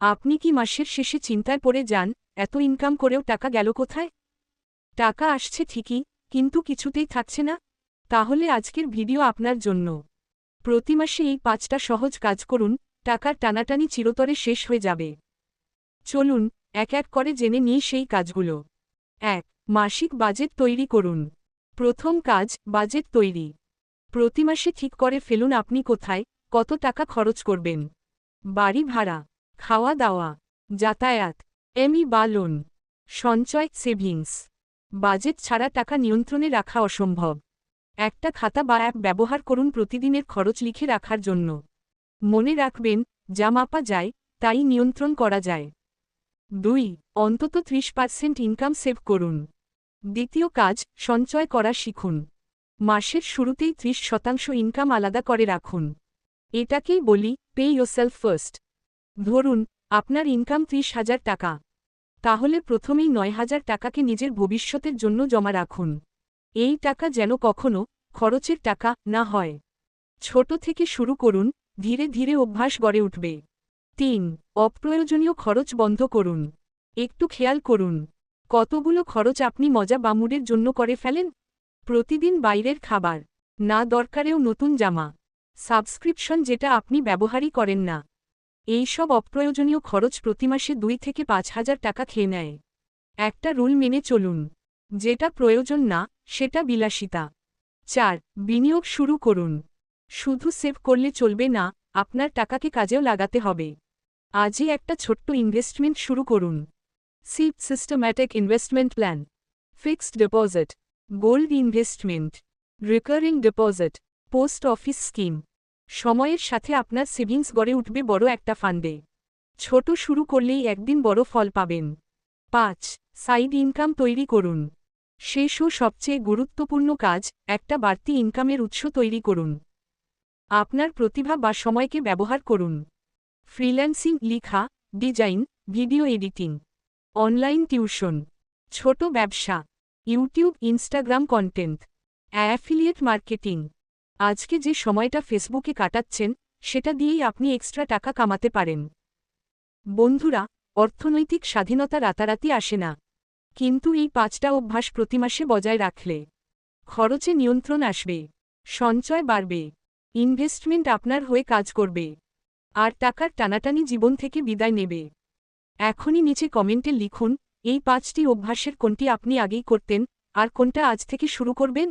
আপনি কি মাসের শেষে চিন্তায় পড়ে যান, এত ইনকাম করেও টাকা গেল কোথায়? টাকা আসছে ঠিকই, কিন্তু কিছুতেই থাকছে না। তাহলে আজকের ভিডিও আপনার জন্য। প্রতি মাসে এই পাঁচটা সহজ কাজ করুন, টাকার টানাটানি চিরতরে শেষ হয়ে যাবে। চলুন, এক এক করে জেনে নিই সেই কাজগুলো। এক, মাসিক বাজেট তৈরি করুন। প্রথম কাজ, বাজেট তৈরি। প্রতি মাসে ঠিক করে ফেলুন আপনি কোথায়, কত টাকা খরচ করবেন। বাড়ি ভাড়া। খাওয়া দাওয়া যাতায়াত, এমই বা লোন সঞ্চয় সেভিংস বাজেট ছাড়া টাকা নিয়ন্ত্রণে রাখা অসম্ভব। একটা খাতা বা অ্যাপ ব্যবহার করুন প্রতিদিনের খরচ লিখে রাখার জন্য। মনে রাখবেন, যা মাপা যায়, তাই নিয়ন্ত্রণ করা যায়। দুই, অন্তত ত্রিশ পার্সেন্ট ইনকাম সেভ করুন। দ্বিতীয় কাজ, সঞ্চয় করা শিখুন। মাসের শুরুতেই ত্রিশ শতাংশ ইনকাম আলাদা করে রাখুন। এটাকেই বলি পে ইয়োরসেলফ ফার্স্ট ধরুন, আপনার ইনকাম ত্রিশ হাজার টাকা। তাহলে প্রথমেই নয় হাজার টাকাকে নিজের ভবিষ্যতের জন্য জমা রাখুন। এই টাকা যেন কখনো খরচের টাকা না হয়। ছোট থেকে শুরু করুন, ধীরে ধীরে অভ্যাস গড়ে উঠবে। তিন, অপ্রয়োজনীয় খরচ বন্ধ করুন। একটু খেয়াল করুন, কতগুলো খরচ আপনি মজা বা মুডের জন্য করে ফেলেন? প্রতিদিন বাইরের খাবার, না দরকারেও নতুন জামা, সাবস্ক্রিপশন যেটা আপনি ব্যবহারই করেন না। এই সব অপ্রয়োজনীয় খরচ প্রতি মাসে দুই থেকে পাঁচ হাজার টাকা খেয়ে নেয়। একটা রুল মেনে চলুন। যেটা প্রয়োজন না, সেটা বিলাসিতা। চার, বিনিয়োগ শুরু করুন। শুধু সেভ করলে চলবে না, আপনার টাকাকে কাজেও লাগাতে হবে। আজই একটা ছোট্ট ইনভেস্টমেন্ট শুরু করুন। SIP systematic investment plan fixed deposit. Gold investment. Recurring deposit. Post office scheme. সময়ের সাথে আপনার সেভিংস গড়ে উঠবে বড় একটা ফান্ডে। ছোট শুরু করলেই একদিন বড় ফল পাবেন। পাঁচ, সাইড ইনকাম তৈরি করুন। শেষ ও সবচেয়ে গুরুত্বপূর্ণ কাজ, একটা বাড়তি ইনকামের উৎস তৈরি করুন। আপনার প্রতিভা বা সময়কে ব্যবহার করুন। ফ্রিল্যান্সিং, লিখা, design, video editing, online tuition, ছোট ব্যবসা, YouTube, Instagram content, affiliate marketing. আজকে যে সময়টা ফেসবুকে কাটাচ্ছেন, সেটা দিয়েই আপনি এক্সট্রা টাকা কামাতে পারেন। বন্ধুরা, অর্থনৈতিক স্বাধীনতা রাতারাতি আসে না। কিন্তু এই পাঁচটা অভ্যাস প্রতি মাসে বজায় রাখলে খরচে নিয়ন্ত্রণ আসবে, সঞ্চয় বাড়বে ইনভেস্টমেন্ট আপনার হয়ে কাজ করবে, আর টাকার টানাটানি জীবন থেকে বিদায় নেবে। এখনই নিচে কমেন্টে লিখুন, এই পাঁচটি অভ্যাসের কোনটি আপনি আগেই করতেন, আর কোনটা আজ থেকে শুরু করবেন?